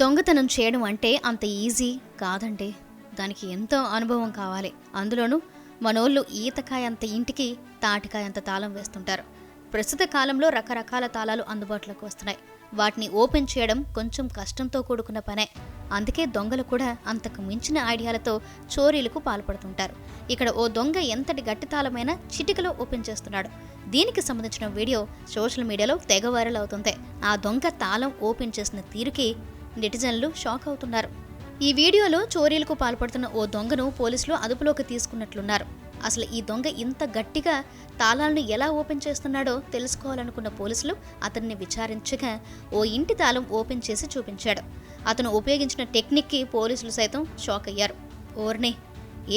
దొంగతనం చేయడం అంటే అంత ఈజీ కాదండి. దానికి ఎంతో అనుభవం కావాలి. అందులోనూ మనోళ్ళు ఈతకాయ అంత ఇంటికి తాటికాయ అంత తాళం వేస్తుంటారు. ప్రస్తుత కాలంలో రకరకాల తాళాలు అందుబాటులోకి వస్తున్నాయి. వాటిని ఓపెన్ చేయడం కొంచెం కష్టంతో కూడుకున్న పనే. అందుకే దొంగలు కూడా అంతకు మించిన ఐడియాలతో చోరీలకు పాల్పడుతుంటారు. ఇక్కడ ఓ దొంగ ఎంతటి గట్టితాళమైన చిటికలో ఓపెన్ చేస్తున్నాడు. దీనికి సంబంధించిన వీడియో సోషల్ మీడియాలో తెగ వైరల్ అవుతుంది. ఆ దొంగ తాళం ఓపెన్ చేసిన తీరుకి నెటిజన్లు షాక్ అవుతున్నారు. ఈ వీడియోలో చోరీలకు పాల్పడుతున్న ఓ దొంగను పోలీసులు అదుపులోకి తీసుకున్నట్లున్నారు. అసలు ఈ దొంగ ఇంత గట్టిగా తాళాలను ఎలా ఓపెన్ చేస్తున్నాడో తెలుసుకోవాలనుకున్న పోలీసులు అతన్ని విచారించగా ఓ ఇంటి తాళం ఓపెన్ చేసి చూపించాడు. అతను ఉపయోగించిన టెక్నిక్కి పోలీసులు సైతం షాక్ అయ్యారు. ఓర్నే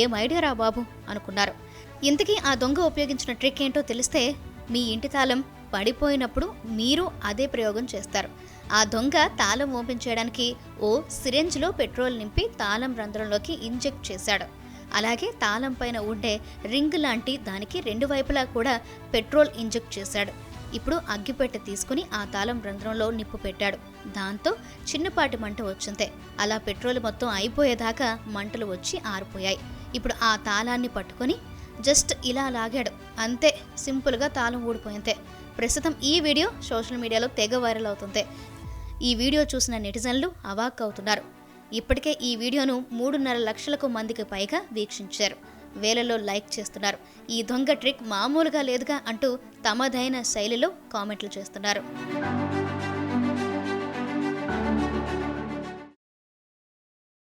ఏం ఐడియా రా బాబు అనుకున్నారు. ఇంతకీ ఆ దొంగ ఉపయోగించిన ట్రిక్ ఏంటో తెలిస్తే మీ ఇంటి తాళం పడిపోయినప్పుడు మీరు అదే ప్రయోగం చేస్తారు. ఆ దొంగ తాళం ఓపెన్ చేయడానికి ఓ సిరెంజ్లో పెట్రోల్ నింపి తాళం రంధ్రంలోకి ఇంజెక్ట్ చేశాడు. అలాగే తాళం పైన ఉండే రింగ్ లాంటి దానికి రెండు వైపులా కూడా పెట్రోల్ ఇంజెక్ట్ చేశాడు. ఇప్పుడు అగ్గిపెట్టె తీసుకుని ఆ తాళం రంధ్రంలో నిప్పు పెట్టాడు. దాంతో చిన్నపాటి మంట వచ్చిందే. అలా పెట్రోల్ మొత్తం అయిపోయేదాకా మంటలు వచ్చి ఆరిపోయాయి. ఇప్పుడు ఆ తాళాన్ని పట్టుకొని జస్ట్ ఇలా లాగాడు. అంతే సింపుల్గా తాళం ఊడిపోయిందే. ప్రస్తుతం ఈ వీడియో సోషల్ మీడియాలో తెగ వైరల్ అవుతుంది. ఈ వీడియో చూసిన నెటిజన్లు అవాక్ అవుతున్నారు. ఇప్పటికే ఈ వీడియోను మూడున్నర లక్షలకు మందికి పైగా వీక్షించారు. వేలలో లైక్ చేస్తున్నారు. ఈ దొంగ ట్రిక్ మామూలుగా లేదుగా అంటూ తమదైన శైలిలో కామెంట్లు చేస్తున్నారు.